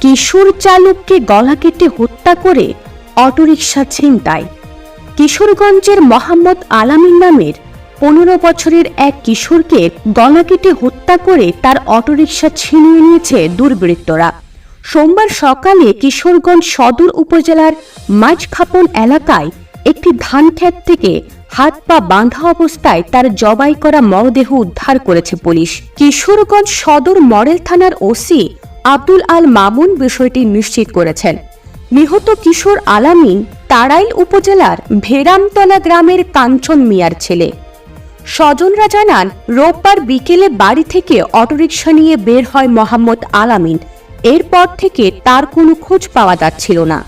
কিশোর চালককে গলা কেটে হত্যা করে অটোরিকশা ছিনতাই। কিশোরগঞ্জের মোহাম্মদ আলামিন নামের পনেরো বছরের এক কিশোরকে গলা কেটে হত্যা করে তার অটোরিকশা ছিনিয়ে নিয়েছে দুর্বৃত্তরা। সোমবার সকালে কিশোরগঞ্জ সদর উপজেলার মাঝখাপন এলাকায় একটি ধান ক্ষেত থেকে হাত পা বাঁধা অবস্থায় তার জবাই করা মরদেহ উদ্ধার করেছে পুলিশ। কিশোরগঞ্জ সদর মডেল থানার ওসি আব্দুল আল মামুন বিষয়টি নিশ্চিত করেছেন। নিহত কিশোর আলামিন তাড়াইল উপজেলার ভেরামতলা গ্রামের কাঞ্চন মিয়ার ছেলে। স্বজনরা জানান, রোববার বিকেলে বাড়ি থেকে অটোরিকশা নিয়ে বের হয় মোহাম্মদ আলামিন। এরপর থেকে তার কোনো খোঁজ পাওয়া যাচ্ছিল না।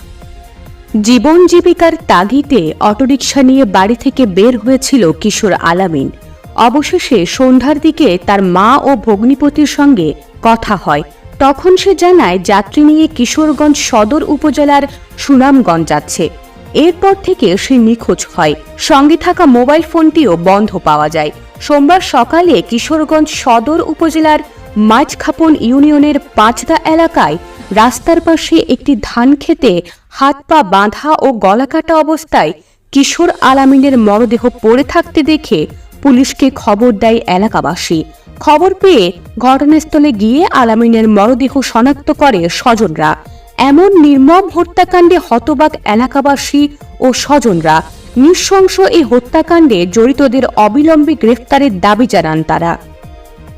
জীবন জীবিকার তাগিদে অটোরিকশা নিয়ে বাড়ি থেকে বের হয়েছিল কিশোর আলামিন। অবশেষে সন্ধ্যার দিকে তার মা ও ভগ্নিপতির সঙ্গে কথা হয়। তখন সে জানায়, যাত্রী নিয়ে কিশোরগঞ্জ সদর উপজেলার সুনামগঞ্জ যাচ্ছে। এরপর থেকে সে নিখোঁজ হয়। সঙ্গে থাকা মোবাইল ফোনটিও বন্ধ পাওয়া যায়। সোমবার সকালে কিশোরগঞ্জ সদর উপজেলার মাঝখাপন ইউনিয়নের পাঁচদা এলাকায় রাস্তার পাশে একটি ধান খেতে হাত পা বাঁধা ও গলাকাটা অবস্থায় কিশোর আলামিনের মরদেহ পড়ে থাকতে দেখে পুলিশকে খবর দেয় এলাকাবাসী। খবর পেয়ে ঘটনাস্থলে গিয়ে আলামিনের মরদেহ শনাক্ত করে স্বজনরা। এমন নির্মম হত্যাকাণ্ডে হতবাক এলাকাবাসী ও স্বজনরা। নৃশংস এই হত্যাকাণ্ডে জড়িতদের অবিলম্বে গ্রেফতারের দাবি জানান তারা।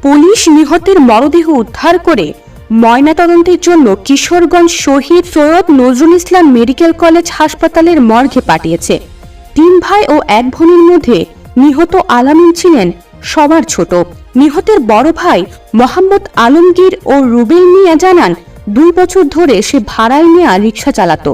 পুলিশ নিহতের মরদেহ উদ্ধার করে ময়নাতদন্তের জন্য কিশোরগঞ্জ শহীদ সৈয়দ নজরুল ইসলাম মেডিকেল কলেজ হাসপাতালের মর্গে পাঠিয়েছে। তিন ভাই ও এক বোনের মধ্যে নিহত আলামিন ছিলেন সবার ছোট। নিহতের বড় ভাই মোহাম্মদ আলমগীর ও রুবেল মিয়া জানান, দুই বছর ধরে সে ভাড়ায় নেয়া রিক্সা চালাতো।